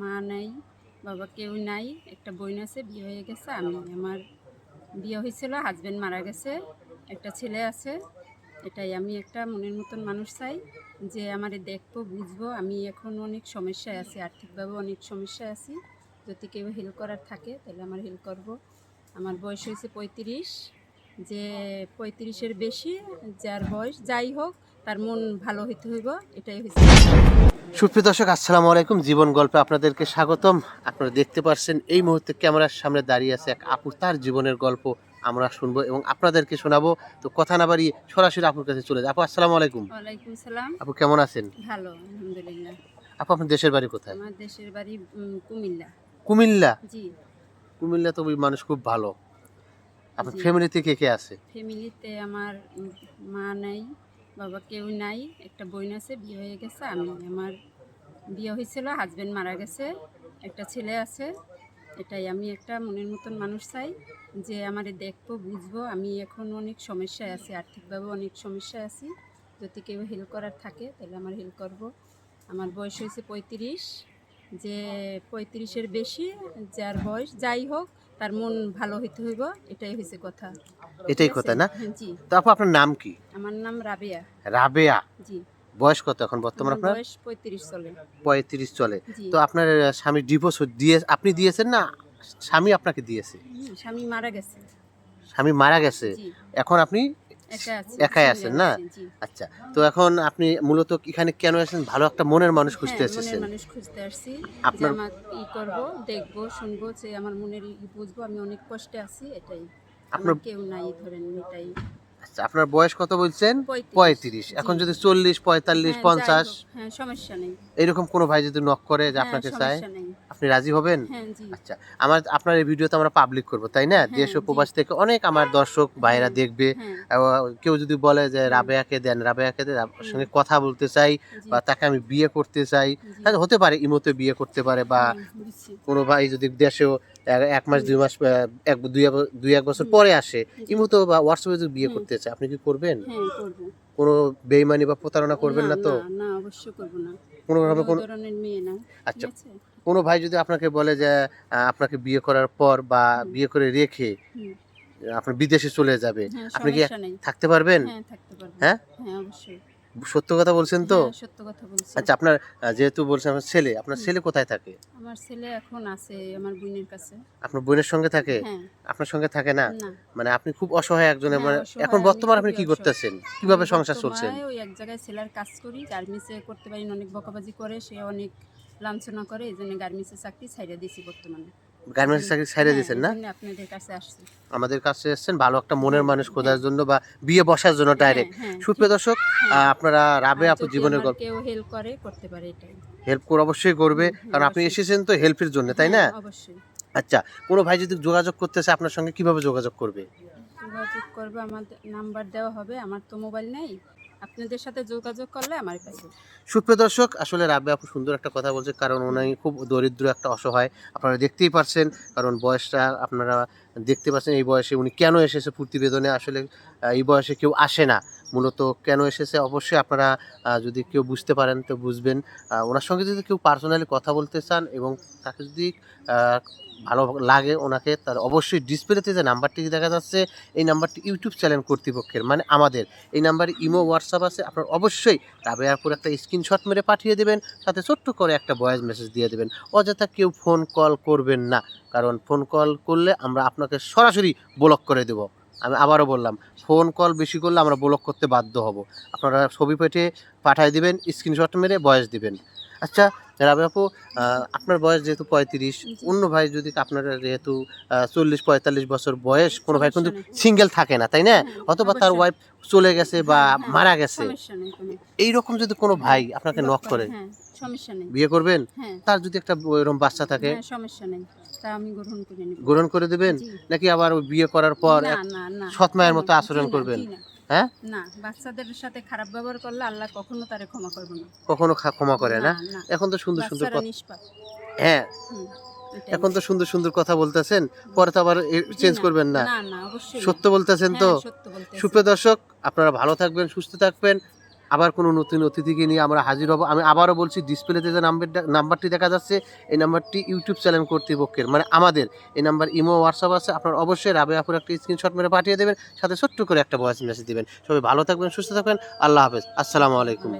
মা নাই, বাবা কেউ নাই, একটা বোন আছে, বিয়ে হয়ে গেছে, আমি আমার বিয়ে হয়েছিল হাজব্যান্ড মারা গেছে, একটা ছেলে আছে, এটাই আমি একটা মনের মতন মানুষ চাই, যে আমারে দেখব, বুঝব, আমি এখন অনেক সমস্যায় আছি, আর্থিকভাবে অনেক সমস্যায় আছি, যদি কেউ হেল্প করার থাকে, তাহলে আমার হেল্প করব। আমার বয়স হয়েছে পঁয়ত্রিশ, যে পঁয়ত্রিশের বেশি, যার বয়স যাই হোক, তার মন ভালো হইতে হইব, এটাই হয়েছে সুপ্রিয় দর্শক আসসালামু আলাইকুম। জীবন গল্পে আপনাদেরকে স্বাগতম। আপনারা দেখতে পাচ্ছেন এই মুহূর্তে ক্যামেরার সামনে দাঁড়িয়ে আছে এক আপু তার জীবনের গল্প আমরা শুনব এবং আপনাদেরকে শোনাবো। তো কথা না বাড়িয়ে সরাসরি আপুর কাছে চলে যায় আপু আসসালামু আলাইকুম। ওয়ালাইকুম সালাম। আপু কেমন আছেন? ভালো আলহামদুলিল্লাহ। আপু আপনার দেশের বাড়ি কোথায়? আমার দেশের বাড়ি কুমিল্লা। কুমিল্লা? জি। কুমিল্লা তো ওই মানুষ খুব ভালো। আপনার ফ্যামিলিতে কে কে আছে? ফ্যামিলিতে আমার মা নাই। বাবা কেউ নাই, একটা বোন আছে, বিয়ে হয়ে গেছে আমি, আমার বিয়ে হয়েছিল হাজব্যান্ড মারা গেছে, একটা ছেলে আছে, এটাই আমি একটা মনের মতন মানুষ চাই, যে আমারে দেখব, বুঝব, আমি এখন অনেক সমস্যায় আছি, আর্থিকভাবে অনেক সমস্যায় আছি, যদি কেউ হেল্প করার থাকে, তাহলে আমার হেল্প করব। আমার বয়স হয়েছে পঁয়ত্রিশ, যে পঁয়ত্রিশের বেশি, যার বয়স যাই হোক, তার মন ভালো হইতে হইব, এটাই হয়েছে কথা। এটাই কথা না? হ্যাঁ, জি। তো আপু আপনার নাম কি? আমার নাম রাবেয়া। রাবেয়া? জি। বয়স কত এখন বর্তমান আপনার? বয়স পঁয়ত্রিশ চলে। পঁয়ত্রিশ চলে। তো আপনার স্বামী ডিভোর্স দিয়ে আপনি দিয়েছেন না? স্বামী আপনাকে দিয়েছে? স্বামী মারা গেছে। স্বামী মারা গেছে? এখন আপনি একাই আছেন না? আচ্ছা তো এখন আপনি মূলত এখানে কেন এসেছেন ভালো একটা মনের মানুষ খুঁজতে হ্যাঁ, এসেছেন মানুষ খুঁজতে আসছি। আপনার- আমার করব দেখব শুনব যে আমার মনের বুঝব আমি অনেক কষ্টে আছি এটাই। আপনার কেউ নাই ধরেন এটাই। আচ্ছা আপনার বয়স কত বলছেন? পঁয়ত্রিশ। এখন যদি চল্লিশ পঁয়তাল্লিশ হ্যাঁ, পঞ্চাশ হ্যাঁ সমস্যা নেই। এরকম কোনো ভাই যদি নক করে যে হ্যাঁ, আপনাকে চায় আপনি রাজি হবেন? আচ্ছা আমার আপনার এই ভিডিওতে আমরা পাবলিক করব তাই না? দেশ ও প্রবাস থেকে অনেক আমার দর্শক ভাইরা দেখবে। কেউ যদি বলে যে রাবেয়াকে দেন রাবেয়াকে দেন আপনার সঙ্গে কথা বলতে চাই বা তাকে আমি বিয়ে করতে চাই। হতে পারে ইমোতে বিয়ে করতে পারে বা কোনো ভাই যদি দেশেও এক- এক মাস দুই মাস এক দুই এক- দুই এক বছর পরে আসে। ইমোতে বা হোয়াটসঅ্যাপে যদি বিয়ে করতে চায়। আপনি কি করবেন? হ্যাঁ কোনো বেইমানি বা প্রতারণা করবেন না তো? না অবশ্যই করব না। কোনো ভাবে কোনো মেয়ে না। আচ্ছা। কোনো ভাই যদি আপনাকে বলে যে আপনাকে বিয়ে করার পর বা বিয়ে করে রেখে আপনার বিদেশে চলে যাবে হ্যাঁ আপনি কি থাকতে পারবেন? হ্যাঁ থাকতে পারব। হ্যাঁ? হ্যাঁ অবশ্যই। সত্য কথা বলছেন তো? হ্যাঁ, সত্য কথা বলছি। আচ্ছা আপনার যেহেতু বলছেন আপনার ছেলে আপনার ছেলে কোথায় থাকে? আমার ছেলে এখন আছে আমার বোনের কাছে। আপনার বোনের সঙ্গে থাকে? হ্যাঁ। আপনার সঙ্গে থাকে না? মানে আপনি খুব অসহায় একজনের হ্যাঁ, মানে এখন বর্তমানে আপনি কি করতেছেন? কীভাবে সংসার চলছে? ওই এক জায়গায় ছেলের কাজ করি গার্মেন্টসে করতে পারি অনেক বকাবাজি করে সে অনেক লাঞ্ছনা করে এই জন্য গার্মেন্টসে চাকরি ছাইড়ে দিয়েছি বর্তমানে। গার্মেন্টস চাকরি ছেড়ে হ্যাঁ, দিয়েছেন না? আপনাদের কাছে আসছি। আমাদের কাছে এসেছেন ভালো একটা মনের মানুষ খোঁজার জন্য বা বিয়ে বসার জন্য ডাইরেক্ট হ্যাঁ, হ্যাঁ, সুপ্রিয় দর্শক হ্যাঁ। আপনারা রাবে আর আপু জীবনের গল্প কেউ হেল্প করে করতে পারে এটাই। হেল্প করে অবশ্যই করবে কারণ আপনি এসেছেন তো হেল্পের জন্য তাই না? হ্যাঁ, অবশ্যই। আচ্ছা কোনো ভাই যদি যোগাযোগ করতে চায় আপনার সঙ্গে কীভাবে যোগাযোগ করবে? যোগাযোগ করবে আমার নাম্বার দেওয়া হবে। আমার তো মোবাইল নেই। আপনাদের সাথে যোগাযোগ করলে আমার কাছে। সুপ্রিয় দর্শক, আসলে রাবে আপু সুন্দর একটা কথা বলছে, কারণ উনি খুব দরিদ্র একটা অসহায়। আপনারা দেখতেই পাচ্ছেন কারণ বয়সটা আপনারা দেখতে পাচ্ছেন এই বয়সে উনি কেন এসেছে প্রতিবেদনে? আসলে এই বয়সে কেউ আসে না। মূলত কেন এসেছে? অবশ্যই আপনারা যদি কেউ বুঝতে পারেন তো বুঝবেন। ওনার সঙ্গে যদি কেউ পার্সোনালি কথা বলতে চান এবং তাকে যদি ভালো লাগে ওনাকে, তার অবশ্যই ডিসপ্লেতে যে নাম্বারটি দেখা যাচ্ছে, এই নাম্বারটি ইউটিউব চ্যানেল কর্তৃপক্ষের মানে আমাদের। এই নাম্বারে ইমো হোয়াটসঅ্যাপ আছে, আপনার অবশ্যই রাবেয়ারপুর একটা স্ক্রিনশট মেরে পাঠিয়ে দেবেন, সাথে ছোট্ট করে একটা ভয়েস মেসেজ দিয়ে দেবেন। অযথা কেউ ফোন কল করবেন না, কারণ ফোন কল করলে আমরা আপনাকে সরাসরি ব্লক করে দেব। আমি আবারও বললাম ফোন কল বেশি করলে আমরা ব্লক করতে বাধ্য হব। আপনারা ছবি পেটে পাঠিয়ে দিবেন স্ক্রিনশট মেরে বয়স দিবেন। আচ্ছা রাবে আপু আপনার বয়স যেহেতু পঁয়ত্রিশ অন্য ভাই যদি আপনার যেহেতু চল্লিশ পঁয়তাল্লিশ বছর বয়স কোনো ভাই কিন্তু সিঙ্গেল থাকে না তাই না? হ্যাঁ, অথবা তার ওয়াইফ চলে গেছে বা হ্যাঁ, হ্যাঁ, মারা গেছে। কোনো। এইরকম যদি কোনো ভাই আপনাকে নক করে হ্যাঁ বিয়ে করবেন? হ্যাঁ। তার যদি একটা এরকম বাচ্চা থাকে হ্যাঁ সমস্যা নেই। তা আমি গ্রহণ করে গ্রহণ করে দেবেন? নাকি আবার বিয়ে করার পর না এক না না। সৎ মায়ের মতো আচরণ করবেন? হ্যাঁ? না বাচ্চাদের সাথে খারাপ ব্যবহার করলে আল্লাহ কখনো তারে ক্ষমা করবে না। কখনো ক্ষমা করে না? এখন তো সুন্দর সুন্দর কথা হ্যাঁ। এখন তো সুন্দর সুন্দর কথা বলতেছেন পরে তো আবার চেঞ্জ করবেন না। সত্য বলতেছেন তো? হ্যাঁ, সুপ্রিয় দর্শক আপনারা ভালো থাকবেন সুস্থ থাকবেন। আবার কোনো নতুন অতিথিকে নিয়ে আমরা হাজির হব। আমি আবারও বলছি ডিসপ্লেতে যে নাম্বারটা নাম্বারটি দেখা যাচ্ছে, এই নাম্বারটি ইউটিউব চ্যানেল কর্তৃপক্ষের মানে আমাদের। এই নাম্বার ইমো হোয়াটসঅ্যাপ আছে, আপনার অবশ্যই রাবেয়াপুর একটা স্ক্রিনশট মেরে পাঠিয়ে দেবেন, সাথে ছোট্ট করে একটা ভয়েস মেসেজ দেবেন। সবাই ভালো থাকবেন, সুস্থ থাকবেন, আল্লাহ হাফেজ, আসসালামু আলাইকুম।